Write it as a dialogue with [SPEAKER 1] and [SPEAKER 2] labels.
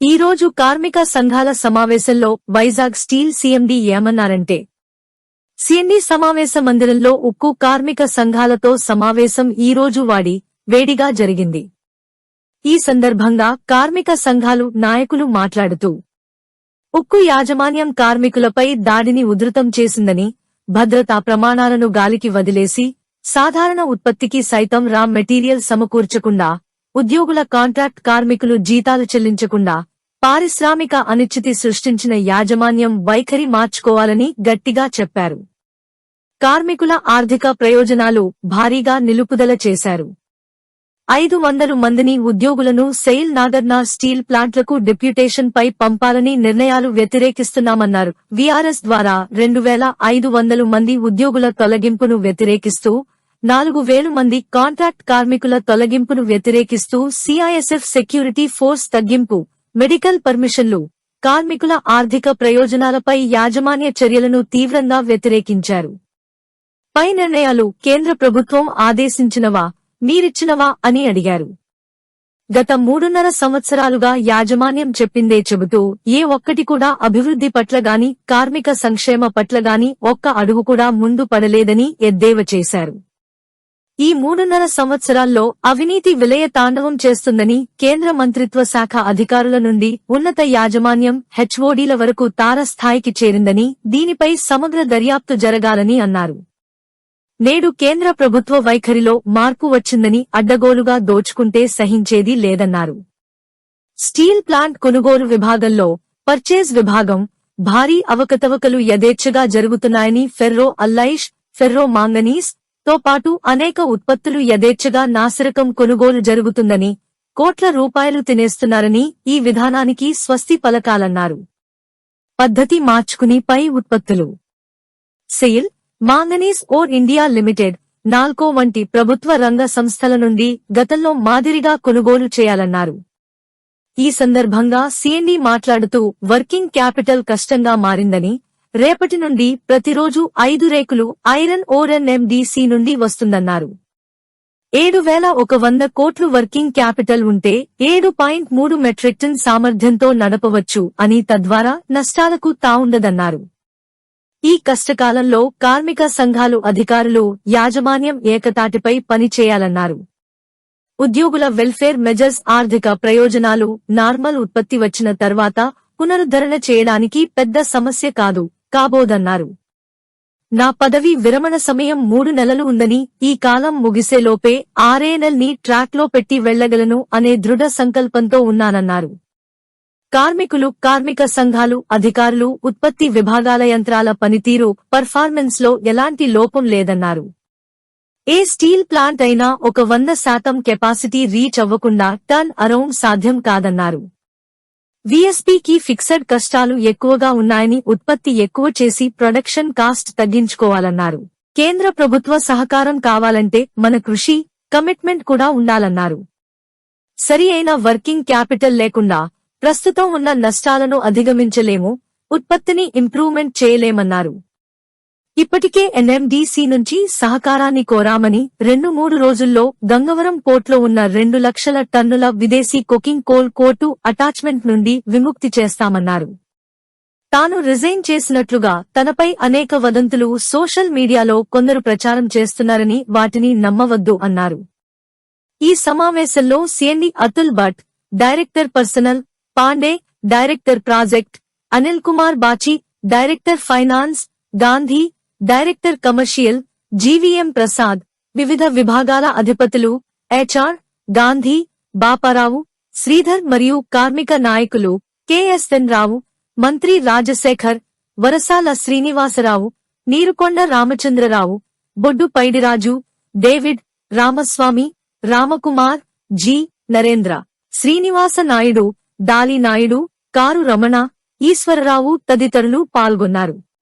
[SPEAKER 1] ఈ రోజు కార్మిక సంఘాల సమావేశంలో వైజాగ్ స్టీల్ సీఎండీ ఏమన్నారంటే సీఎండీ సమావేశ మందిరంలో ఉక్కు కార్మిక సంఘాలతో సమావేశం ఈ రోజు వాడి వేడిగా జరిగింది. ఈ సందర్భంగా కార్మిక సంఘాలు నాయకులు మాట్లాడుతూ ఉక్కు యాజమాన్యం కార్మికులపై దాడిని ఉధృతం చేసిందని భద్రతా ప్రమాణాలను గాలికి వదిలేసి సాధారణ ఉత్పత్తికి సైతం రా మెటీరియల్ సమకూర్చకుండా ఉద్యోగుల కాంట్రాక్ట్ కార్మికులు జీతాలు చెల్లించకుండా పారిశ్రామిక అనిశ్చితి సృష్టించిన యాజమాన్యం వైఖరి మార్చుకోవాలని గట్టిగా చెప్పారు. కార్మికుల ఆర్థిక ప్రయోజనాలు భారీగా నిలుపుదల చేశారు. ఐదు వందలు మందిని ఉద్యోగులను సెయిల్ నాగర్నా స్టీల్ ప్లాంట్లకు డిప్యూటేషన్ పై పంపాలని నిర్ణయాలు వ్యతిరేకిస్తున్నామన్నారు. వీఆర్ఎస్ ద్వారా రెండు వేల ఐదు వందలు మంది ఉద్యోగుల తొలగింపును వ్యతిరేకిస్తూ నాలుగు వేలు మంది కాంట్రాక్ట్ కార్మికుల తొలగింపును వ్యతిరేకిస్తూ సిఐఎస్ఎఫ్ సెక్యూరిటీ ఫోర్స్ తగ్గింపు మెడికల్ పర్మిషన్లు కార్మికుల ఆర్థిక ప్రయోజనాలపై యాజమాన్య చర్యలను తీవ్రంగా వ్యతిరేకించారు. పై నిర్ణయాలు కేంద్ర ప్రభుత్వం ఆదేశించినవా మీరిచ్చినవా అని అడిగారు. గత మూడున్నర సంవత్సరాలుగా యాజమాన్యం చెప్పిందే చెబుతూ ఏ ఒక్కటి కూడా అభివృద్ధి పట్ల గాని కార్మిక సంక్షేమ పట్ల గాని ఒక్క అడుగు కూడా ముందు పడలేదని ఎద్దేవ చేశారు. ఈ మూడున్నర సంవత్సరాల్లో అవినీతి విలయ తాండవం చేస్తుందని కేంద్ర మంత్రిత్వ శాఖ అధికారుల నుండి ఉన్నత యాజమాన్యం హెచ్ఓడీల వరకు తారస్థాయికి చేరిందని దీనిపై సమగ్ర దర్యాప్తు జరగాలని అన్నారు. నేడు కేంద్ర ప్రభుత్వ వైఖరిలో మార్పు వచ్చిందని అడ్డగోలుగా దోచుకుంటే సహించేది లేదన్నారు. స్టీల్ ప్లాంట్ కొనుగోలు విభాగంలో పర్చేజ్ విభాగం భారీ అవకతవకలు యథేచ్ఛగా జరుగుతున్నాయని ఫెర్రో అల్లైష్ ఫెర్రో మాంగనీస్ తో పాటు అనేక ఉత్పత్తులు యథేచ్ఛగా నాసిరకం కొనుగోలు జరుగుతుందని కోట్ల రూపాయలు తినేస్తున్నారని ఈ విధానానికి స్వస్తి పలకాలన్నారు. పద్ధతి మార్చుకుని పై ఉత్పత్తులు. SAIL manganese ore India limited NALCO వంటి ప్రభుత్వ రంగ సంస్థల నుండి గతంలో మాదిరిగా కొనుగోలు చేయాలన్నారు. ఈ సందర్భంగా సిఎండి మాట్లాడుతూ వర్కింగ్ క్యాపిటల్ కష్టంగా మారిందని రేపటి నుండి ప్రతిరోజు ఐదు రేకులు ఐరన్ ఓరన్ ఎండిసి నుండి వస్తుందన్నారు. ఏడు వేల ఒక వంద కోట్లు వర్కింగ్ క్యాపిటల్ ఉంటే ఏడు పాయింట్ మూడు మెట్రిక్ టన్ సామర్థ్యంతో నడపవచ్చు అని తద్వారా నష్టాలకు తావుండదన్నారు. ఈ కష్టకాలంలో కార్మిక సంఘాలు అధికారులు యాజమాన్యం ఏకతాటిపై పనిచేయాలన్నారు ఉద్యోగుల వెల్ఫేర్ మెజర్స్ ఆర్థిక ప్రయోజనాలు నార్మల్ ఉత్పత్తి వచ్చిన తర్వాత పునరుద్ధరణ చేయడానికి పెద్ద సమస్య కాదు. కాబోదన్నారు. నా పదవి విరమణ సమయం మూడు నెలలు ఉందని ఈ కాలం ముగిసేలోపే ఆర్ఏఎన్ఎల్ని ట్రాక్లో పెట్టి వెళ్ళగలను అనే దృఢ సంకల్పంతో ఉన్నానన్నారు. కార్మికులు కార్మిక సంఘాలు అధికారులు ఉత్పత్తి విభాగాల యంత్రాల పనితీరు పర్ఫార్మెన్స్లో ఎలాంటి లోపం లేదన్నారు. ఏ స్టీల్ ప్లాంట్ అయినా ఒక వంద శాతం కెపాసిటీ రీచ్ అవ్వకుండా టర్న్ అరౌండ్ సాధ్యం కాదన్నారు. వీఎస్పీకి ఫిక్సెడ్ కష్టాలు ఎక్కువగా ఉన్నాయని ఉత్పత్తి ఎక్కువ చేసి ప్రొడక్షన్ కాస్ట్ తగ్గించుకోవాలన్నారు. కేంద్ర ప్రభుత్వ సహకారం కావాలంటే మన కృషి కమిట్మెంట్ కూడా ఉండాలన్నారు. సరి అయిన వర్కింగ్ క్యాపిటల్ లేకుండా ప్రస్తుతం ఉన్న నష్టాలను అధిగమించలేము ఉత్పత్తిని ఇంప్రూవ్మెంట్ చేయలేమన్నారు. ఇప్పటికే ఎన్ఎండిసి నుంచి సహకారాన్ని కోరామని రెండు మూడు రోజుల్లో గంగవరం పోర్ట్లో ఉన్న రెండు లక్షల టన్నుల విదేశీ కుకింగ్ కోల్ కోర్టు అటాచ్మెంట్ నుండి విముక్తి చేస్తామన్నారు. తాను రిజైన్ చేసినట్లుగా తనపై అనేక వదంతులు సోషల్ మీడియాలో కొందరు ప్రచారం చేస్తున్నారని వాటిని నమ్మవద్దు అన్నారు. ఈ సమావేశంలో CMD Atul Bhatt director personnel Pandey director project Anil Kumar Bachi director finance Gandhi director commercial GVM Prasad వివిధ విభాగాల అధిపతులు హెచ్ఆర్ గాంధీ బాపారావు శ్రీధర్ మరియు కార్మిక నాయకులు KSN Rao Mantri Rajasekhar Varasala Srinivasarao Neerukonda Ramachandrarao Boddu Paidiraju David Ramaswamy Ramkumar G. Narendra Srinivasa Naidu Dali Naidu Karu Ramana Eswararao తదితరులు పాల్గొన్నారు.